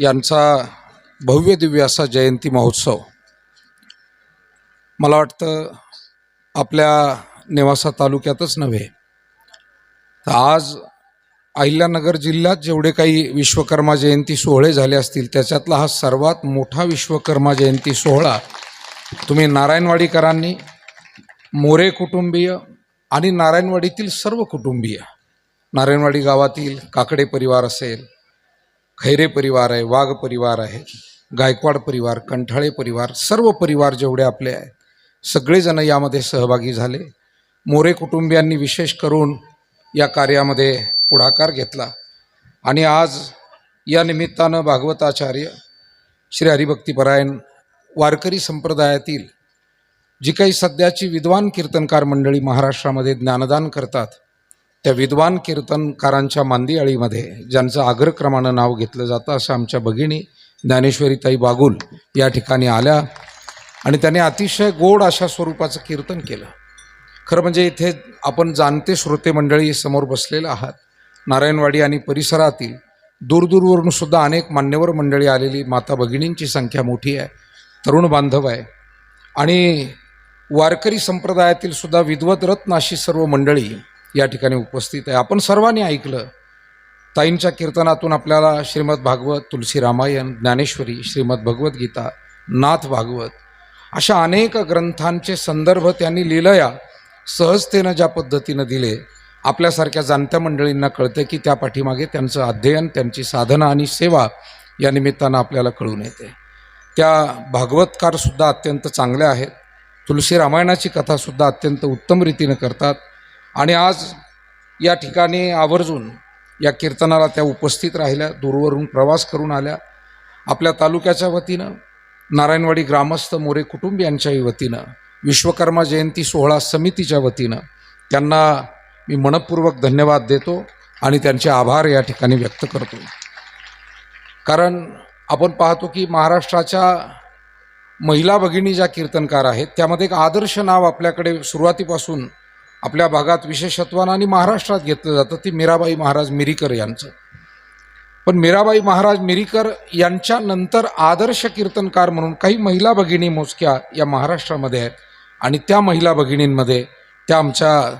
यांचा भव्य दिव्य असा जयंती महोत्सव. मला वाटतं आपल्या नेवासा तालुक्यातच नव्हे तर आज अहिल्यानगर जिल्ह्यात जेवढे काही विश्वकर्मा जयंती सोहळे झाले असतील त्याच्यातला हा सर्वात मोठा विश्वकर्मा जयंती सोहळा तुम्ही नारायणवाडीकरांनी मोरे कुटुंबीय आणि नारायणवाडीतील सर्व कुटुंबीय नारायणवाडी गावातील काकडे परिवार असेल खैरे परिवार आहे वाघ परिवार आहे गायकवाड परिवार कंठाळे परिवार सर्व परिवार जेवढे आपले आहेत सगळेजण यामध्ये सहभागी झाले. मोरे कुटुंबियांनी विशेष करून या कार्यामध्ये पुढाकार घेतला. आणि आज या निमित्तानं भागवताचार्य श्री हरिभक्तीपरायण वारकरी संप्रदायातील जी काही सध्याची विद्वान कीर्तनकार मंडळी महाराष्ट्रामध्ये ज्ञानदान करतात त्या विद्वान कीर्तनकारांच्या मांदियाळीमध्ये ज्यांचं आग्रक्रमानं नाव घेतलं जातं असं आमच्या भगिनी ज्ञानेश्वरीताई बागुल या ठिकाणी आल्या आणि त्याने अतिशय गोड अशा स्वरूपाचं कीर्तन केलं. खरं म्हणजे इथे आपण जाणते श्रोते मंडळी समोर बसलेलं आहात. नारायणवाडी आणि परिसरातील दूरदूरवरून सुद्धा अनेक मान्यवर मंडळी आलेली माता भगिनींची संख्या मोठी आहे तरुण बांधव आहे. आणि वारकरी संप्रदायातील सुद्धा विद्वत रत्न अशी सर्व मंडळी या ठिकाणी उपस्थित आहे. आपण सर्वांनी ऐकलं. ताईंच्या कीर्तनातून आपल्याला श्रीमद भागवत तुलसी रामायण ज्ञानेश्वरी श्रीमद भगवद्गीता नाथ भागवत अशा अनेक ग्रंथांचे संदर्भ त्यांनी लिलया सहजतेनं ज्या पद्धतीनं दिले आपल्यासारख्या जाणत्या मंडळींना कळतं की त्या पाठीमागे त्यांचं अध्ययन त्यांची साधना आणि सेवा या निमित्तानं आपल्याला कळून येते. त्या भागवतकारसुद्धा अत्यंत चांगल्या आहेत. तुलसी रामायणाची कथासुद्धा अत्यंत उत्तम रीतीनं करतात. आणि आज या ठिकाणी आवर्जून या कीर्तनाला त्या उपस्थित राहिल्या दूरवरून प्रवास करून आल्या. आपल्या तालुक्याच्या वतीनं नारायणवाडी ग्रामस्थ मोरे कुटुंबियांच्याही वतीनं विश्वकर्मा जयंती सोहळा समितीच्या वतीनं त्यांना मी मनपूर्वक धन्यवाद देतो आणि त्यांचे आभार या ठिकाणी व्यक्त करतो. कारण आपण पाहतो की महाराष्ट्राच्या महिला भगिनी ज्या कीर्तनकार आहेत त्यामध्ये एक आदर्श नाव आपल्याकडे सुरुवातीपासून आपल्या भागात विशेषत्वानं आणि महाराष्ट्रात घेतलं जातं ती मीराबाई महाराज मिरीकर यांचं. पण मीराबाई महाराज मिरीकर यांच्यानंतर आदर्श कीर्तनकार म्हणून काही महिला भगिनी मोजक्या या महाराष्ट्रामध्ये आहेत. आणि त्या महिला भगिनींमध्ये त्या आमच्या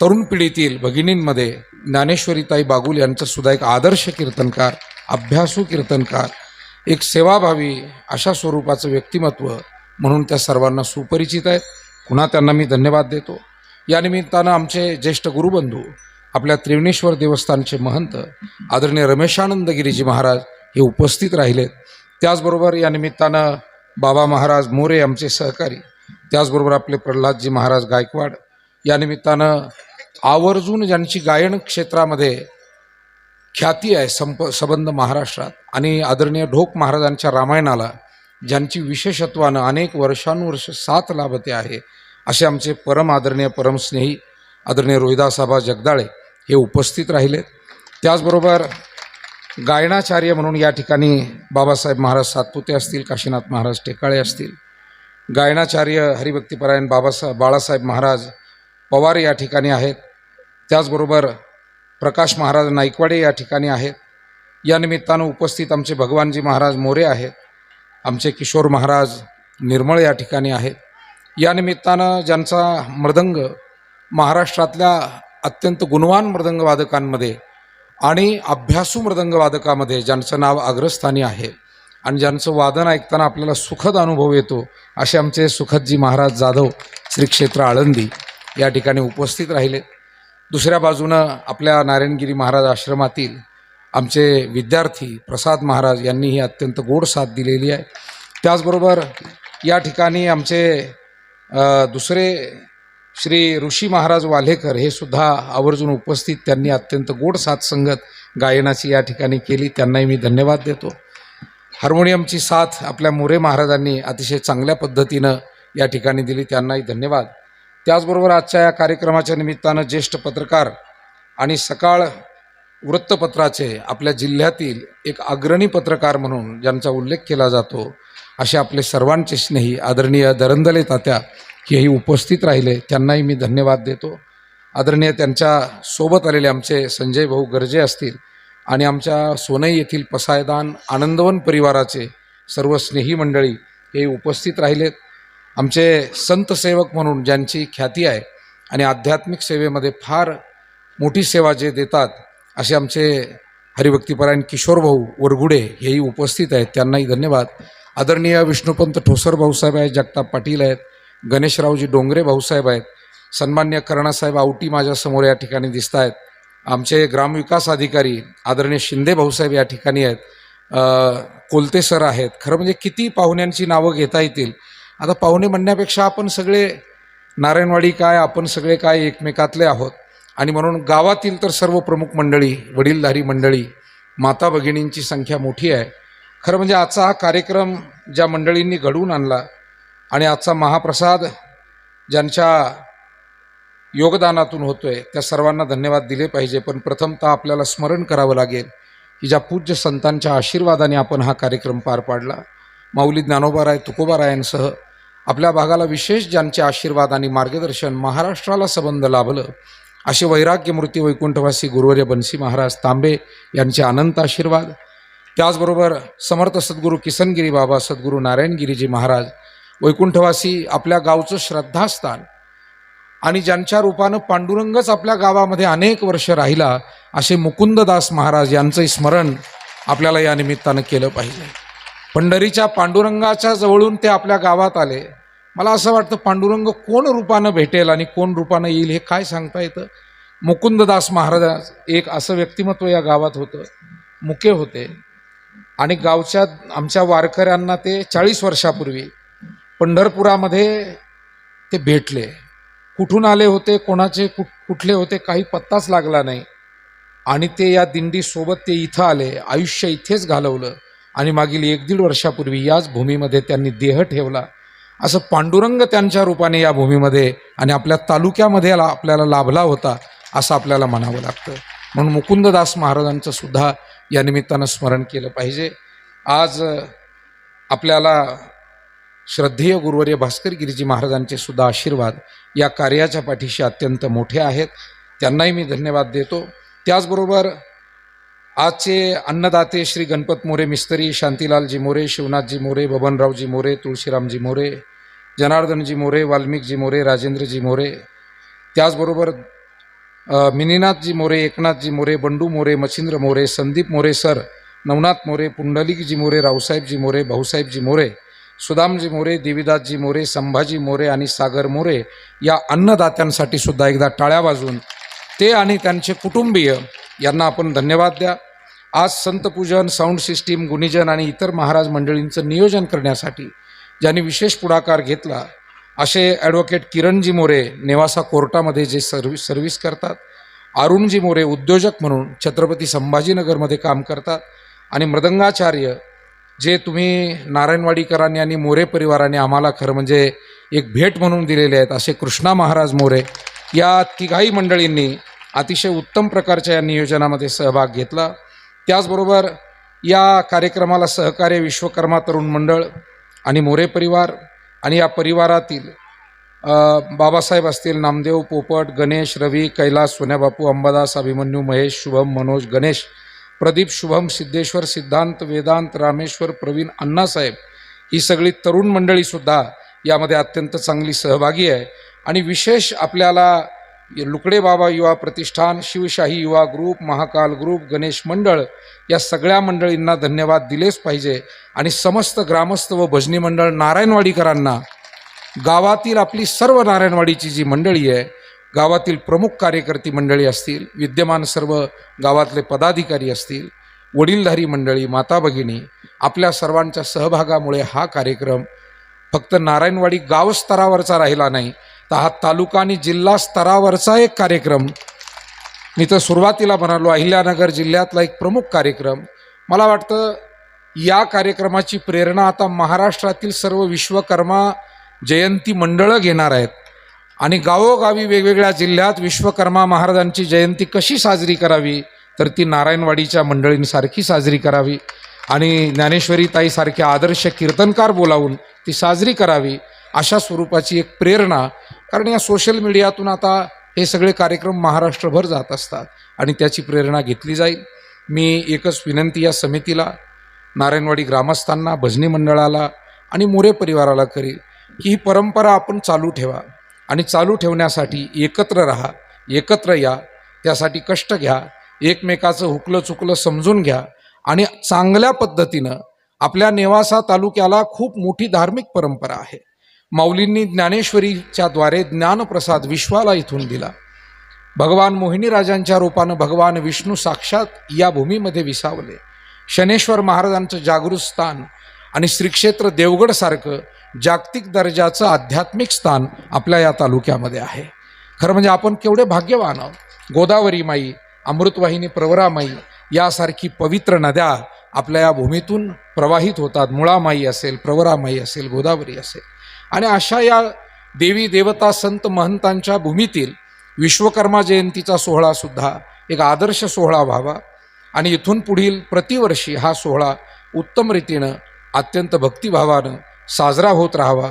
तरुण पिढीतील भगिनींमध्ये ज्ञानेश्वरीताई बागुल यांचंसुद्धा एक आदर्श कीर्तनकार अभ्यासू कीर्तनकार एक सेवाभावी अशा स्वरूपाचं व्यक्तिमत्व म्हणून त्या सर्वांना सुपरिचित आहेत. पुन्हा त्यांना मी धन्यवाद देतो. या निमित्तानं आमचे ज्येष्ठ गुरुबंधू आपल्या त्रिवणेश्वर देवस्थानचे महंत आदरणीय रमेशानंद गिरीजी महाराज हे उपस्थित राहिलेत. त्याचबरोबर या निमित्तानं बाबा महाराज मोरे आमचे सहकारी त्याचबरोबर आपले प्रल्हादजी महाराज गायकवाड या निमित्तानं आवर्जून ज्यांची गायन क्षेत्रामध्ये ख्याती आहे संप संबंध महाराष्ट्रात आणि आदरणीय ढोक महाराजांच्या रामायणाला ज्यांची विशेषत्वानं अनेक वर्षानुवर्ष साथ लाभते आहे असे आमचे परम आदरणीय परमस्नेही आदरणीय रोहिदासाबा जगदाळे हे उपस्थित राहिले. त्याचबरोबर गायनाचार्य म्हणून या ठिकाणी बाबासाहेब महाराज सातपुते असतील काशीनाथ महाराज टेकाळे असतील गायनाचार्य हरिभक्तीपरायण बाबासाहेब बाळासाहेब महाराज पवार या ठिकाणी आहेत. त्याचबरोबर प्रकाश महाराज नाईकवाडे या ठिकाणी आहेत. या निमित्तानं उपस्थित आमचे भगवानजी महाराज मोरे आहेत. आमचे किशोर महाराज निर्मळ या ठिकाणी आहेत. या निमित्तानं ज्यांचा मृदंग महाराष्ट्रातल्या अत्यंत गुणवान मृदंगवादकांमध्ये आणि अभ्यासू मृदंगवादकामध्ये ज्यांचं नाव अग्रस्थानी आहे आणि ज्यांचं वादन ऐकताना आपल्याला सुखद अनुभव येतो असे आमचे सुखदजी महाराज जाधव श्री क्षेत्र आळंदी या ठिकाणी उपस्थित राहिले. दुसऱ्या बाजूनं आपल्या नारायणगिरी महाराज आश्रमातील आमचे विद्यार्थी प्रसाद महाराज यांनीही अत्यंत गोड साथ दिलेली आहे. त्याचबरोबर या ठिकाणी आमचे दुसरे श्री ऋषी महाराज वाल्हेकर हे सुद्धा आवर्जून उपस्थित त्यांनी अत्यंत गोड साथ संगत गायनाची या ठिकाणी केली. त्यांनाही मी धन्यवाद देतो. हार्मोनियमची साथ आपल्या मोरे महाराजांनी अतिशय चांगल्या पद्धतीनं या ठिकाणी दिली. त्यांनाही धन्यवाद. त्याचबरोबर आजच्या या कार्यक्रमाच्या निमित्तानं ज्येष्ठ पत्रकार आणि सकाळ वृत्तपत्राचे आपल्या जिल्ह्यातील एक अग्रणी पत्रकार म्हणून ज्यांचा उल्लेख केला जातो असे आपले सर्वांचे स्नेही आदरणीय दरंदले तात्या हेही उपस्थित राहिले. त्यांनाही मी धन्यवाद देतो. आदरणीय त्यांच्यासोबत आलेले आमचे संजय भाऊ गर्जे असतील आणि आमच्या सोनई येथील पसायदान आनंदवन परिवाराचे सर्व स्नेही मंडळी हे उपस्थित राहिलेत. आमचे संतसेवक म्हणून ज्यांची ख्याती आहे आणि आध्यात्मिक सेवेमध्ये फार मोठी सेवा जे देतात असे आमचे हरिभक्तीपरायण किशोरभाऊ वरगुडे हेही उपस्थित आहेत. त्यांनाही धन्यवाद. आदरणीय विष्णुपंत ठोसर भाऊसाहेब आहेत जगताप पाटील आहेत गणेशरावजी डोंगरे भाऊसाहेब आहेत सन्मान्य कर्णासाहेब आवटी माझ्यासमोर या ठिकाणी दिसत आहेत आमचे ग्रामविकास अधिकारी आदरणीय शिंदे भाऊसाहेब या ठिकाणी आहेत कोलते सर आहेत. खरं म्हणजे किती पाहुण्यांची नावं घेता येतील? आता पाहुणे म्हणण्यापेक्षा आपण सगळे नारायणवाडी काय आपण सगळे काय एकमेकातले आहोत? आणि म्हणून गावातील तर सर्व प्रमुख मंडळी वडीलधारी मंडळी माता भगिनींची संख्या मोठी आहे. खरं म्हणजे आजचा हा कार्यक्रम ज्या मंडळींनी घडवून आणला आणि आजचा महाप्रसाद ज्यांच्या योगदानातून होतोय त्या सर्वांना धन्यवाद दिले पाहिजे. पण प्रथमतः आपल्याला स्मरण करावं लागेल की ज्या पूज्य संतांच्या आशीर्वादाने आपण हा कार्यक्रम पार पाडला माऊली ज्ञानोबाराय तुकोबारायांसह आपल्या भागाला विशेष ज्यांचे आशीर्वाद आणि मार्गदर्शन महाराष्ट्राला संबंध लाभलं असे वैराग्यमूर्ती वैकुंठवासी गुरुवर्य बनसी महाराज तांबे यांचे अनंत आशीर्वाद. त्याचबरोबर समर्थ सद्गुरू किसनगिरी बाबा सद्गुरू नारायणगिरीजी महाराज वैकुंठवासी आपल्या गावचं श्रद्धास्थान आणि ज्यांच्या रूपानं पांडुरंगच आपल्या गावामध्ये अनेक वर्ष राहिला असे मुकुंददास महाराज यांचंही स्मरण आपल्याला या निमित्तानं केलं पाहिजे. पंढरीच्या पांडुरंगाच्या जवळून ते आपल्या गावात आले. मला असं वाटतं पांडुरंग कोण रूपानं भेटेल आणि कोण रूपानं येईल हे काय सांगता येतं? मुकुंददास महाराज एक असं व्यक्तिमत्व या गावात होतं. मुके होते. आणि गावच्या आमच्या वारकऱ्यांना ते चाळीस वर्षापूर्वी पंढरपुरामध्ये ते भेटले. कुठून आले होते कोणाचे कुठ कुठले होते काही पत्ताच लागला नाही. आणि ते या दिंडीसोबत ते इथं आले आयुष्य इथेच घालवलं. आणि मागील एक दीड वर्षापूर्वी याच भूमीमध्ये त्यांनी देह ठेवला. असं पांडुरंग त्यांच्या रूपाने या भूमीमध्ये आणि आपल्या तालुक्यामध्ये ला- आपल्याला लाभला होता असं आपल्याला म्हणावं लागतं. म्हणून मुकुंददास महाराजांचं सुद्धा या निमित्तानं स्मरण केलं पाहिजे. आज आपल्याला श्रद्धेय गुरुवर्य भास्कर गिरीजी महाराजांचे सुद्धा आशीर्वाद या कार्याच्या पाठीशी अत्यंत मोठे आहेत. त्यांनाही मी धन्यवाद देतो. त्याचबरोबर आजचे अन्नदाते श्री गणपत मोरे मिस्त्री शांतीलालजी मोरे शिवनाथजी मोरे बबनरावजी मोरे तुळशीरामजी मोरे जनार्दनजी मोरे वाल्मिकजी मोरे राजेंद्रजी मोरे त्याचबरोबर मिनीनाथजी मोरे एकनाथजी मोरे बंडू मोरे मच्छिंद्र मोरे संदीप मोरे सर नवनाथ मोरे पुंडलिकजी मोरे रावसाहेबजी मोरे भाऊसाहेबजी मोरे सुदामजी मोरे देवीदासजी मोरे संभाजी मोरे आणि सागर मोरे या अन्नदात्यांसाठी सुद्धा एकदा टाळ्या वाजून ते आणि त्यांचे कुटुंबीय यांना आपण धन्यवाद द्या. आज संतपूजन साऊंड सिस्टीम गुणीजन आणि इतर महाराज मंडळींचं नियोजन करण्यासाठी ज्यांनी विशेष पुढाकार घेतला असे ॲडव्होकेट किरणजी मोरे नेवासा कोर्टामध्ये जे सर्वि सर्व्हिस करतात. अरुणजी मोरे उद्योजक म्हणून छत्रपती संभाजीनगरमध्ये काम करतात. आणि मृदंगाचार्य जे तुम्ही नारायणवाडीकरांनी आणि मोरे परिवाराने आम्हाला खरं म्हणजे एक भेट म्हणून दिलेले आहेत असे कृष्णा महाराज मोरे या तिघाही मंडळींनी अतिशय उत्तम प्रकारच्या या नियोजनामध्ये सहभाग घेतला. त्याचबरोबर या कार्यक्रमाला सहकार्य विश्वकर्मा तरुण मंडळ आणि मोरे परिवार आणि या परिवारातील बाबासाहेब असतील नामदेव पोपट गणेश रवी कैलास सोन्याबापू अंबादास अभिमन्यू महेश शुभम मनोज गणेश प्रदीप शुभम सिद्धेश्वर सिद्धांत वेदांत रामेश्वर प्रवीण अण्णासाहेब ही सगळी तरुण मंडळीसुद्धा यामध्ये अत्यंत चांगली सहभागी आहे. आणि विशेष आपल्याला लुकडे बाबा युवा प्रतिष्ठान शिवशाही युवा ग्रुप महाकाल ग्रुप गणेश मंडळ या सगळ्या मंडळींना धन्यवाद दिलेच पाहिजे. आणि समस्त ग्रामस्थ व भजनी मंडळ नारायणवाडीकरांना गावातील आपली सर्व नारायणवाडीची जी मंडळी आहे गावातील प्रमुख कार्यकर्ती मंडळी असतील विद्यमान सर्व गावातले पदाधिकारी असतील वडीलधारी मंडळी माता भगिनी आपल्या सर्वांच्या सहभागामुळे हा कार्यक्रम फक्त नारायणवाडी गावस्तरावरचा राहिला नाही तर हा तालुका आणि जिल्हा स्तरावरचा एक कार्यक्रम. मी तर सुरुवातीला म्हणालो अहिल्यानगर जिल्ह्यातला एक प्रमुख कार्यक्रम. मला वाटतं या कार्यक्रमाची प्रेरणा आता महाराष्ट्रातील सर्व विश्वकर्मा जयंती मंडळं घेणार आहेत. आणि गावोगावी वेगवेगळ्या जिल्ह्यात विश्वकर्मा महाराजांची जयंती कशी साजरी करावी तर ती नारायणवाडीच्या मंडळींसारखी साजरी करावी आणि ज्ञानेश्वरी ताईसारखे आदर्श कीर्तनकार बोलावून ती साजरी करावी अशा स्वरूपाची एक प्रेरणा कारण या सोशल मीडियातून आता हे सगळे कार्यक्रम महाराष्ट्रभर जात असतात आणि त्याची प्रेरणा घेतली जाईल. मी एकच विनंती या समितीला नारायणवाडी ग्रामस्थांना भजनी मंडळाला आणि मोरे परिवाराला करेल की ही परंपरा आपण चालू ठेवा आणि चालू ठेवण्यासाठी एकत्र राहा एकत्र या त्यासाठी कष्ट घ्या एकमेकाचं हुकलं चुकलं समजून घ्या आणि चांगल्या पद्धतीनं आपल्या नेवासा तालुक्याला खूप मोठी धार्मिक परंपरा आहे. माऊलींनी ज्ञानेश्वरीच्या द्वारे ज्ञानप्रसाद विश्वाला इथून दिला. भगवान मोहिनी राजांच्या रूपानं भगवान विष्णू साक्षात या भूमीमध्ये विसावले. शनेश्वर महाराजांचं जागृत स्थान आणि श्रीक्षेत्र देवगडसारखं जागतिक दर्जाचं आध्यात्मिक स्थान आपल्या या तालुक्यामध्ये आहे. खरं म्हणजे आपण केवढे भाग्यवान आहोत. गोदावरी माई अमृतवाहिनी प्रवरामाई यासारखी पवित्र नद्या आपल्या या भूमीतून प्रवाहित होतात. मुळामाई असेल प्रवरामाई असेल गोदावरी असेल. आणि अशा या देवी देवता संत महंतांच्या भूमीतील विश्वकर्मा जयंतीचा सोहळासुद्धा एक आदर्श सोहळा व्हावा. आणि इथून पुढील प्रतिवर्षी हा सोहळा उत्तम रीतीनं अत्यंत भक्तिभावानं साजरा होत राहावा.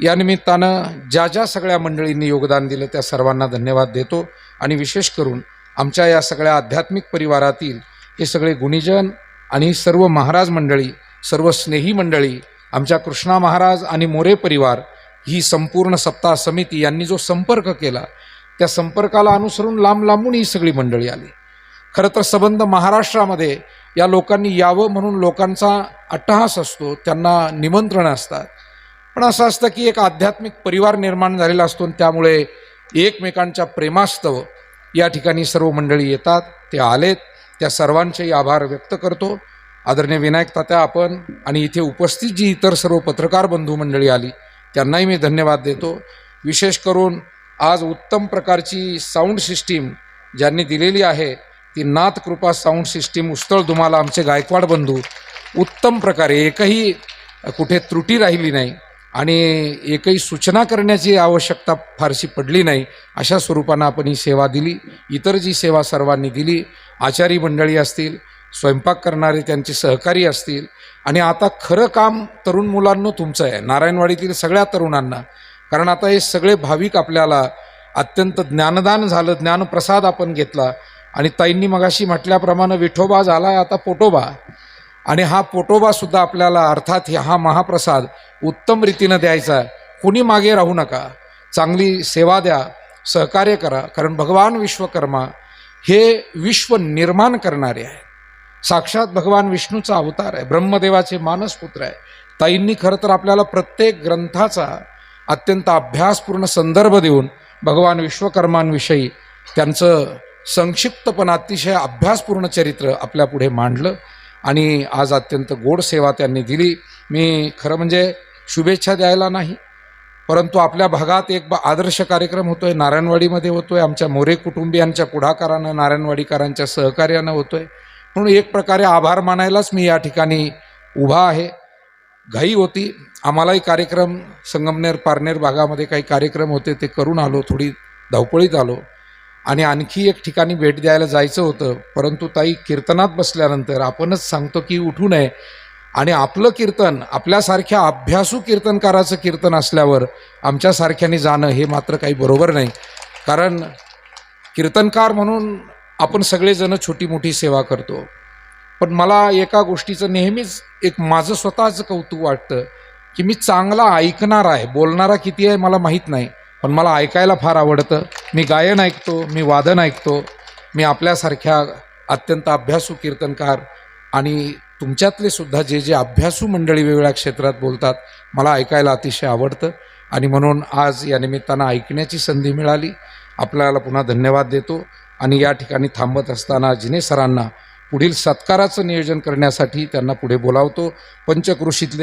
या निमित्तानं ज्या ज्या सगळ्या मंडळींनी योगदान दिलं त्या सर्वांना धन्यवाद देतो. आणि विशेष करून आमच्या या सगळ्या आध्यात्मिक परिवारातील हे सगळे गुणीजन आणि सर्व महाराज मंडळी सर्व स्नेही मंडळी आमच्या कृष्णा महाराज आणि मोरे परिवार ही संपूर्ण सप्ताह समिती यांनी जो संपर्क केला त्या संपर्काला अनुसरून लांब लांबून ही सगळी मंडळी आली. खरं तर संबंध महाराष्ट्रामध्ये या लोकांनी यावं म्हणून लोकांचा अट्टहास असतो त्यांना निमंत्रण असतात. पण असं असतं की एक आध्यात्मिक परिवार निर्माण झालेला असतो आणि त्यामुळे एकमेकांच्या प्रेमास्तव या ठिकाणी सर्व मंडळी येतात ते आलेत. त्या सर्वांचेही आभार व्यक्त करतो. आदरणीय विनायक तात्या आपण आणि इथे उपस्थित जी इतर सर्व पत्रकार बंधू मंडळी आली त्यांनाही मी धन्यवाद देतो. विशेष करून आज उत्तम प्रकारची साऊंड सिस्टीम ज्यांनी दिलेली आहे ती नाथ कृपा साऊंड सिस्टीम उस्तळ तुम्हाला आमचे गायकवाड बंधू उत्तम प्रकारे एकही कुठे त्रुटी राहिली नाही आणि एकही सूचना करण्याची आवश्यकता फारशी पडली नाही अशा स्वरूपानं आपण ही सेवा दिली. इतर जी सेवा सर्वांनी दिली आचारी मंडळी असतील स्वयंपाक करणारे त्यांचे सहकारी असतील. आणि आता खरं काम तरुण मुलांनो तुमचं आहे. नारायणवाडीतील सगळ्या तरुणांना. कारण आता हे सगळे भाविक आपल्याला अत्यंत ज्ञानदान झालं ज्ञानप्रसाद आपण घेतला. आणि ताईंनी मगाशी म्हटल्याप्रमाणे विठोबा झाला आता पोटोबा. आणि हा पोटोबासुद्धा आपल्याला अर्थात हा महाप्रसाद उत्तम रीतीनं द्यायचा कुणी मागे राहू नका. चांगली सेवा द्या. सहकार्य करा. कारण भगवान विश्वकर्मा हे विश्व निर्माण करणारे आहे साक्षात भगवान विष्णूचा अवतार आहे ब्रह्मदेवाचे मानसपुत्र आहे. ताईंनी खरं तर आपल्याला प्रत्येक ग्रंथाचा अत्यंत अभ्यासपूर्ण संदर्भ देऊन भगवान विश्वकर्मांविषयी त्यांचं संक्षिप्त पण अतिशय अभ्यासपूर्ण चरित्र आपल्या पुढे मांडलं आणि आज अत्यंत गोड सेवा त्यांनी दिली. मी खरं म्हणजे शुभेच्छा द्यायला नाही परंतु आपल्या भागात एक बा आदर्श कार्यक्रम होतोय नारायणवाडीमध्ये होतोय आमच्या मोरे कुटुंबियांच्या पुढाकारानं नारायणवाडीकरांच्या सहकार्यानं होतोय. म्हणून एक प्रकारे आभार मानायलाच मी या ठिकाणी उभा आहे. घाई होती. आम्हालाही कार्यक्रम संगमनेर पारनेर भागामध्ये काही कार्यक्रम होते ते करून आलो थोडी धावपळीत आलो. आणि आणखी एक ठिकाणी भेट द्यायला जायचं होतं परंतु ताई कीर्तनात बसल्यानंतर आपणच सांगतो की उठू नये. आणि आपलं कीर्तन आपल्यासारख्या अभ्यासू कीर्तनकाराचं कीर्तन असल्यावर आमच्यासारख्याने जाणं हे मात्र काही बरोबर नाही. कारण कीर्तनकार म्हणून आपण सगळेजण छोटी मोठी सेवा करतो. पण मला एका गोष्टीचं नेहमीच एक माझं स्वतःचं कौतुक वाटतं की मी चांगला ऐकणार आहे. बोलणारा किती आहे मला माहीत नाही पण मला ऐकायला फार आवडतं. मी गायन ऐकतो मी वादन ऐकतो मी आपल्यासारख्या अत्यंत अभ्यासू कीर्तनकार आणि तुमच्यातले सुद्धा जे जे अभ्यासू मंडळी वेगवेगळ्या क्षेत्रात बोलतात मला ऐकायला अतिशय आवडतं. आणि म्हणून आज या निमित्तानं ऐकण्याची संधी मिळाली. आपल्याला पुन्हा धन्यवाद देतो. आणि या ठिकाणी थांबत असताना जिने सरांना पुढील सत्काराचं नियोजन करण्यासाठी त्यांना पुढे बोलावतो. पंचकृषीतले